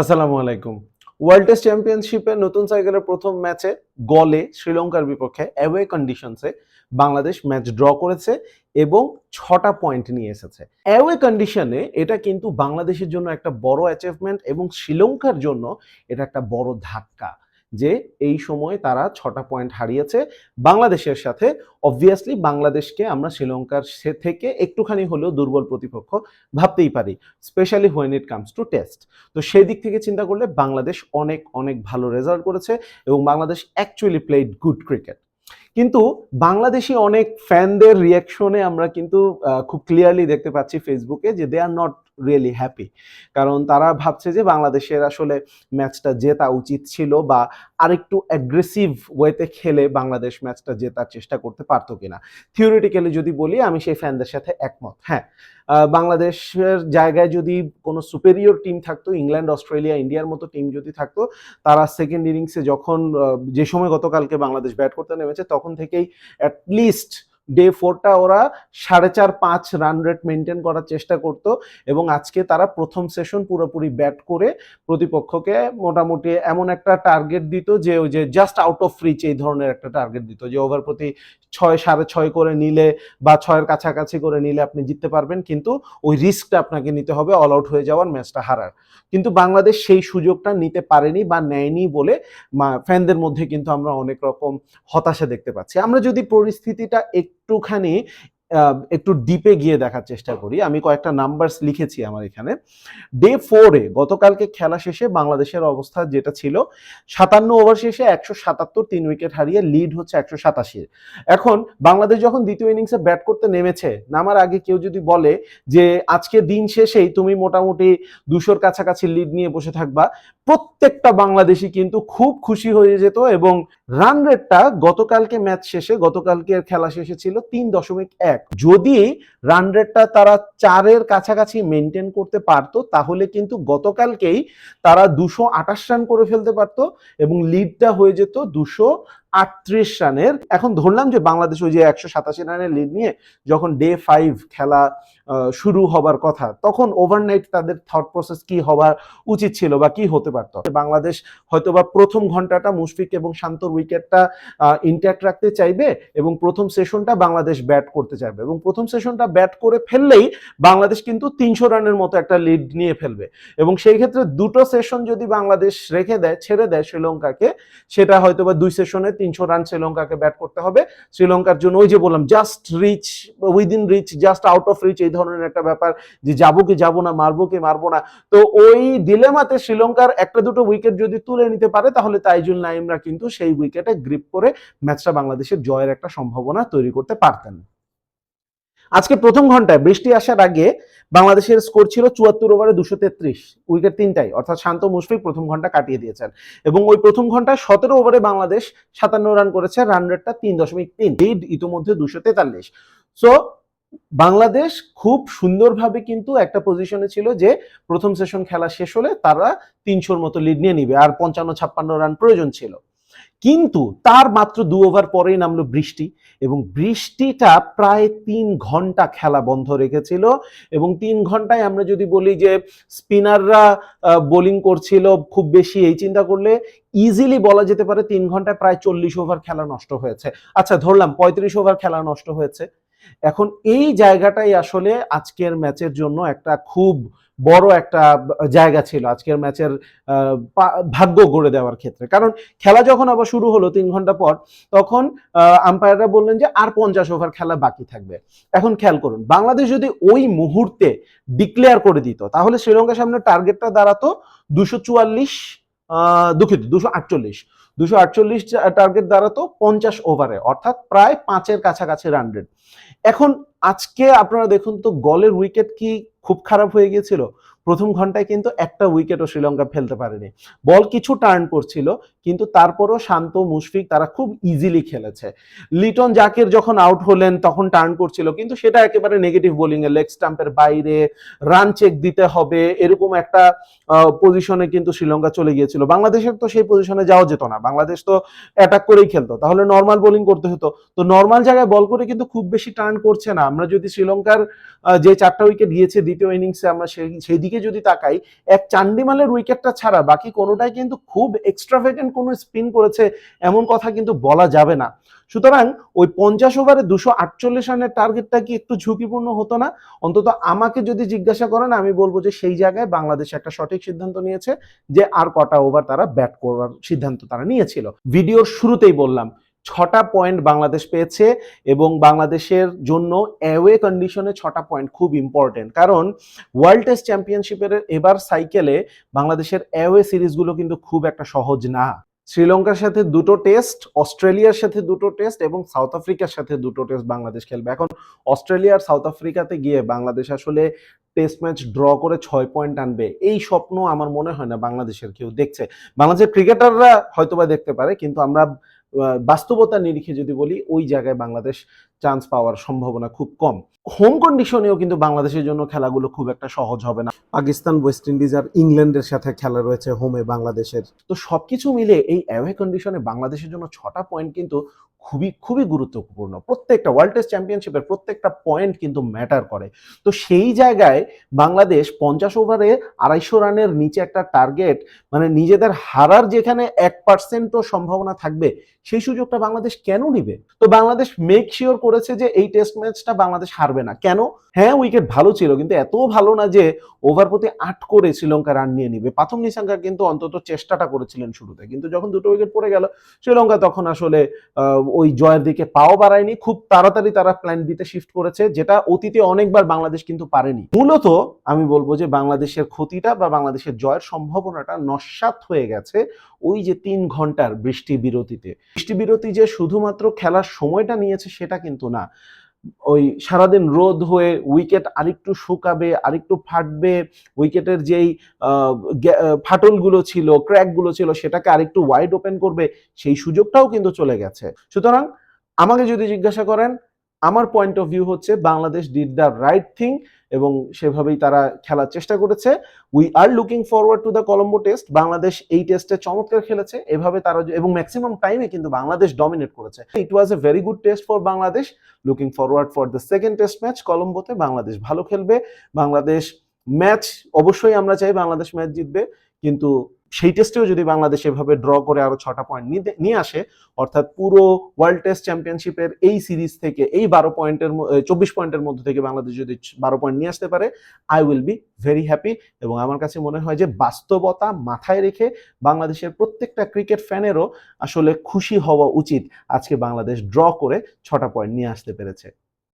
আসসালামু আলাইকুম। World test চ্যাম্পিয়নশিপের নতুন সাইকেলের প্রথম ম্যাচে গলে শ্রীলঙ্কার বিপক্ষে অ্যাওয়ে কন্ডিশনসে বাংলাদেশ ম্যাচ ড্র করেছে এবং ছটা পয়েন্ট নিয়ে এসেছে। অ্যাওয়ে কন্ডিশনে এটা কিন্তু বাংলাদেশের জন্য একটা বড় অ্যাচিভমেন্ট এবং শ্রীলঙ্কার জন্য এটা একটা বড় ধাক্কা। যে এই সময় তারা ছটা পয়েন্ট হারিয়েছে। বাংলাদেশের সাথে অবভিয়াসলি বাংলাদেশকে আমরা শ্রীলঙ্কার সে থেকে একটুখানি হলেও দুর্বল প্রতিপক্ষ ভাবতেই পারি specially when it comes to test তো সেই দিক থেকে চিন্তা করলে বাংলাদেশ অনেক অনেক ভালো রেজাল্ট করেছে এবং Bangladesh actually played good cricket কিন্তু বাংলাদেশি অনেক ফ্যানদের রিয়াকশনে আমরা কিন্তু খুব ক্লিয়ারলি দেখতে পাচ্ছি ফেসবুকে যে they are not really happy কারণ তারা ভাবছে যে বাংলাদেশের আসলে ম্যাচটা জেতা উচিত ছিল বা আরেকটু অ্যাগ্রেসিভ ওয়েতে খেলে বাংলাদেশ ম্যাচটা জেতার চেষ্টা করতে পারতো কিনা। থিওরিটিক্যালি যদি বলি, আমি সেই ফ্যানদের সাথে একমত। হ্যাঁ বাংলাদেশের জায়গায় যদি কোনো সুপেরিয়র টিম থাকতো ইংল্যান্ড অস্ট্রেলিয়া ইন্ডিয়ার মতো টিম যদি থাকতো, তারা সেকেন্ড ইনিংসে যখন যে সময় গতকালকে বাংলাদেশ ব্যাট করতে নেমেছে, তখন থেকেই অ্যাটলিস্ট ডে ফোরটা ওরা সাড়ে চার, পাঁচ রান রেট মেনটেন করার চেষ্টা করত এবং আজকে তারা প্রথম সেশন পুরোপুরি ব্যাট করে প্রতিপক্ষকে মোটামুটি এমন একটা টার্গেট দিত যে ওই যে জাস্ট আউট অফ রিচ এই ধরনের একটা টার্গেট দিত, যে ওভার প্রতি ছয়, সাড়ে ছয় করে নিলে বা ছয়ের কাছাকাছি করে নিলে আপনি জিততে পারবেন। কিন্তু ওই রিস্কটা আপনাকে নিতে হবে অল আউট হয়ে যাওয়ার ম্যাচটা হারার। কিন্তু বাংলাদেশ সেই সুযোগটা নিতে পারেনি বা নেয়নি বলে ফ্যানদের মধ্যে কিন্তু আমরা অনেক রকম হতাশা দেখতে পাচ্ছি। আমরা যদি পরিস্থিতিটা একটুখানি একটু ডিপে গিয়ে দেখার চেষ্টা করি। আমি কয়েকটা নাম্বারস লিখেছি আমার এখানে। ডে ফোরে গতকালকে খেলা শেষে বাংলাদেশের অবস্থা যেটা ছিল, সাতান্ন ওভার শেষে একশো সাতাত্তর তিন উইকেট হারিয়ে লিড হচ্ছে একশো সাতাশির এখন বাংলাদেশ যখন দ্বিতীয় ইনিংসে ব্যাট করতে নেমেছে, নামার আগে কেউ যদি বলে যে, আজকে দিন শেষেই তুমি মোটামুটি দুশোর কাছাকাছি লিড নিয়ে বসে থাকবা, প্রত্যেকটা বাংলাদেশি কিন্তু খুব খুশি হয়ে যেত এবং রান রেটটা গতকালকে ম্যাচ শেষে গতকালকে খেলা শেষে ছিল তিন দশমিক এক। যদি রান রেটটা তারা চারের কাছাকাছি মেনটেন করতে পারতো, তাহলে কিন্তু গতকালকেই তারা দুশো আঠাশ রান করে ফেলতে পারতো এবং লিডটা হয়ে যেত দুশো আটত্রিশ রানের। এখন ধরলাম যে বাংলাদেশ ওই যে একশো সাতাশি রানের লিড নিয়ে যখন ডে ফাইভ খেলা শুরু হবার কথা, তখন ওভারনাইট তাদের থট প্রসেস কি হবার উচিত ছিল বা কি হতে পারতো? বাংলাদেশ হয়তো বা প্রথম ঘন্টাটা মুশফিক এবং শান্তর উইকেটটা ইন্ট্যাক্ট রাখতে চাইবে এবং প্রথম সেশনটা বাংলাদেশ ব্যাট করতে চাইবে এবং প্রথম সেশনটা ব্যাট করে ফেললেই বাংলাদেশ কিন্তু তিনশো রানের মতো একটা লিড নিয়ে ফেলবে। এবং সেই ক্ষেত্রে দুটো সেশন যদি বাংলাদেশ রেখে দেয়, ছেড়ে দেয় শ্রীলঙ্কাকে, সেটা হয়তো বা দুই সেশনে তিনশো রান শ্রীলঙ্কাকে ব্যাট করতে হবে। শ্রীলঙ্কার জন্য ওই যে বললাম just reach within reach just out of reach এই ধরনের একটা ব্যাপার যে যাব কি যাব না, মারবো কি মারবো না। তো ওই ডিলেমাতে শ্রীলঙ্কার একটা দুটো উইকেট যদি তুলে নিতে পারে, তাহলে তাইজুল নাইমরা কিন্তু সেই উইকেটে গ্রিপ করে ম্যাচটা বাংলাদেশের জয়ের একটা সম্ভাবনা তৈরি করতে পারতেন। আজকে প্রথম ঘন্টায় বৃষ্টি আসার আগে বাংলাদেশের স্কোর ছিল চুয়াত্তর ওভারে দুশো তেত্রিশ উইকেট তিনটাই, অর্থাৎ শান্ত মুশফিক প্রথম ঘণ্টা কাটিয়ে দিয়েছেন। এবং ওই প্রথম ঘন্টায় সতেরো ওভারে বাংলাদেশ সাতান্ন রান করেছে রান রেটটা তিন দশমিক তিন লিড ইতিমধ্যে দুশো তেতাল্লিশ। সো বাংলাদেশ খুব সুন্দরভাবে কিন্তু একটা পজিশনে ছিল যে প্রথম সেশন খেলা শেষ হলে তারা তিনশোর মতো লিড নিয়ে নিবে, আর পঞ্চান্ন ছাপ্পান্ন রান প্রয়োজন ছিল। কিন্তু তার মাত্র দু ওভার পরেই নামলো বৃষ্টি। এবং বৃষ্টিটা প্রায় তিন ঘণ্টা খেলা বন্ধ রেখেছিল। এবং তিন ঘন্টায় আমরা যদি বলি যে স্পিনাররা বোলিং করছিল খুব বেশি, এই চিন্তা করলে ইজিলি বলা যেতে পারে তিন ঘন্টায় প্রায় চল্লিশ ওভার খেলা নষ্ট হয়েছে। আচ্ছা ধরলাম পঁয়ত্রিশ ওভার খেলা নষ্ট হয়েছে। এখন এই জায়গাটাই আসলে আজকের ম্যাচের জন্য একটা খুব বড় একটা জায়গা ছিল আজকের ম্যাচের ভাগ্য গড়ে দেওয়ার ক্ষেত্রে। কারণ খেলা যখন আবার শুরু হলো তিন ঘণ্টা পর, তখন আম্পায়াররা বললেন যে আর পঞ্চাশ ওভার খেলা বাকি থাকবে। এখন খেয়াল করুন, বাংলাদেশ যদি ওই মুহূর্তে ডিক্লেয়ার করে দিত, তাহলে শ্রীলঙ্কার সামনে টার্গেটটা দাঁড়াতো দুশো চুয়াল্লিশ দুঃখিত, দুশো আটচল্লিশ। দুশো আটচল্লিশ টার্গেট দাঁড়াতো পঞ্চাশ ওভারে অর্থাৎ প্রায় পাঁচের কাছাকাছি রান রেট এখন আজকে আপনারা দেখুন তো, গলের উইকেট কি খুব খারাপ হয়ে গিয়েছিল। প্রথম ঘন্টায় কিন্তু একটা উইকেটও শ্রীলঙ্কা ফেলতে পারেনি। বল কিছু টার্ন করছিল, কিন্তু তারপরও শান্ত, মুশফিক তারা খুব ইজিলি খেলেছে। লিটন জাকির যখন আউট হলেন, তখন টার্ন করছিল, কিন্তু সেটা একেবারে নেগেটিভ বোলিং এ লেগ স্টাম্পের বাইরে রান চেক দিতে হবে, এরকম একটা পজিশনে কিন্তু শ্রীলঙ্কা চলে গিয়েছিল। বাংলাদেশের তো সেই পজিশনে যাওয়া যেত না। বাংলাদেশ তো অ্যাটাক করেই খেলতো। তাহলে নর্মাল বোলিং করতে হতো। তো নর্মাল জায়গায় বল করে কিন্তু খুব বেশি টার্ন করছে না। আমরা যদি শ্রীলঙ্কার যে চারটা উইকেট গিয়েছে দ্বিতীয় ইনিংসে আমরা সেই সেই দিকে যদি তাকাই, এক চান্ডিমালের উইকেটটা ছাড়া বাকি কোনোটাই কিন্তু খুব এক্সট্রাভেগেন্ট কোনো স্পিন করেছে, এমন কথা কিন্তু বলা যাবে না। সুতরাং ওই পঞ্চাশ ওভারে দুশো আটচল্লিশ রানের টার্গেটটা কি একটু ঝুঁকিপূর্ণ হতো না? অন্তত আমাকে যদি জিজ্ঞাসা করেন, আমি বলব যে সেই জায়গায় বাংলাদেশ একটা সঠিক সিদ্ধান্ত নিয়েছে যে আর কটা ওভার তারা ব্যাট করবার সিদ্ধান্ত তারা নিয়েছিল। ভিডিওর শুরুতেই বললাম ছটা পয়েন্ট বাংলাদেশ পেয়েছে এবং বাংলাদেশের জন্য অ্যাওয়ে কন্ডিশনে ছটা পয়েন্ট খুব ইম্পর্টেন্ট কারণ ওয়ার্ল্ড টেস্ট চ্যাম্পিয়নশিপের এবার সাইকেলে বাংলাদেশের অ্যাওয়ে সিরিজগুলো কিন্তু খুব একটা সহজ না। শ্রীলঙ্কার সাথে দুটো টেস্ট অস্ট্রেলিয়ার সাথে দুটো টেস্ট এবং সাউথ আফ্রিকার সাথে দুটো টেস্ট বাংলাদেশ খেলবে। এখন অস্ট্রেলিয়া আর সাউথ আফ্রিকাতে গিয়ে বাংলাদেশ আসলে টেস্ট ম্যাচ ড্র করে ছয় পয়েন্ট আনবে, এই স্বপ্ন আমার মনে হয় না বাংলাদেশের কেউ দেখছে। বাংলাদেশের ক্রিকেটাররা হয়তোবা দেখতে পারে, কিন্তু আমরা বাস্তবতার নিরিখে যদি বলি ওই জায়গায় বাংলাদেশ চান্স পাওয়ার সম্ভাবনা খুব কম। হোম কন্ডিশনেও কিন্তু বাংলাদেশের জন্য খেলাগুলো খুব একটা সহজ হবে না। পাকিস্তান ওয়েস্ট ইন্ডিজ আর ইংল্যান্ডের সাথে খেলা রয়েছে হোমে বাংলাদেশের। তো সবকিছু মিলে এই অ্যাওয়ে কন্ডিশনে বাংলাদেশের জন্য ছটা পয়েন্ট কিন্তু খুবই খুবই গুরুত্বপূর্ণ। প্রত্যেকটা ওয়ার্ল্ড টেস্ট চ্যাম্পিয়নশিপের প্রত্যেকটা পয়েন্ট কিন্তু ম্যাটার করে। তো সেই জায়গায় বাংলাদেশ পঞ্চাশ ওভারে আড়াইশো রানের নিচে একটা টার্গেট মানে নিজেদের হারার যেখানে এক পার্সেন্টও সম্ভাবনা থাকবে, সেই সুযোগটা বাংলাদেশ কেন নিবে? তো বাংলাদেশ মেক শিওর করেছে যে এই টেস্ট ম্যাচটা বাংলাদেশ হারবে না। কেন? হ্যাঁ উইকেট ভালো ছিল, কিন্তু এত ভালো না যে ওভার প্রতি আট করে শ্রীলঙ্কা রান নিয়ে নিবে। প্রথম নিশাঙ্কা কিন্তু অন্তত চেষ্টাটা করেছিলেন শুরুতে, কিন্তু যখন দুটো উইকেট পড়ে গেল, শ্রীলঙ্কা তখন আসলে ওই জয়ের দিকে পাও বাড়ায়নি। খুব তাড়াতাড়ি তারা প্ল্যান বিতে শিফট করেছে, যেটা অতীতে অনেকবার বাংলাদেশ কিন্তু পারেনি। মূলত আমি বলব যে বাংলাদেশের ক্ষতিটা বা বাংলাদেশের জয়ের সম্ভাবনাটা নস্বাত হয়ে গেছে ওই যে তিন ঘণ্টার বৃষ্টি বিরতিতে। বৃষ্টি বিরতি যে শুধুমাত্র খেলার সময়টা নিয়েছে সেটা কিন্তু না। ওই সারাদিন রোদ হয়ে উইকেট আরেকটু শুকাবে, আরেকটু ফাটবে, উইকেটের যেই ফাটলগুলো ছিল, ক্র্যাকগুলো ছিল, সেটাকে আরেকটু ওয়াইড ওপেন করবে, সেই সুযোগটাও কিন্তু চলে গেছে। সুতরাং আমাকে যদি জিজ্ঞাসা করেন, আমার পয়েন্ট অফ ভিউ হচ্ছে Bangladesh did the right thing এবং সেভাবেই তারা খেলার চেষ্টা করেছে। We are looking forward to the Colombo test Bangladesh এই টেস্টে চমৎকার খেলেছে। এভাবে তারা এবং ম্যাক্সিমাম টাইমে কিন্তু বাংলাদেশ ডমিনেট করেছে। It was a very good test for Bangladesh. Looking forward for the second test match কলম্বোতে Bangladesh ভালো খেলবে। বাংলাদেশ ম্যাচ অবশ্যই আমরা চাই বাংলাদেশ ম্যাচ জিতবে। কিন্তু সেই টেস্টেও যদি বাংলাদেশ এভাবে ড্র করে আরও ছটা পয়েন্ট নিয়ে আসে, অর্থাৎ পুরো ওয়ার্ল্ড টেস্ট চ্যাম্পিয়নশিপের এই সিরিজ থেকে, এই বারো পয়েন্টের চব্বিশ পয়েন্টের মধ্যে থেকে বাংলাদেশ যদি বারো পয়েন্ট নিয়ে আসতে পারে I will be very happy এবং আমার কাছে মনে হয় যে বাস্তবতা মাথায় রেখে বাংলাদেশের প্রত্যেকটা ক্রিকেট ফ্যানেরও আসলে খুশি হওয়া উচিত আজকে বাংলাদেশ ড্র করে ছটা পয়েন্ট নিয়ে আসতে পেরেছে।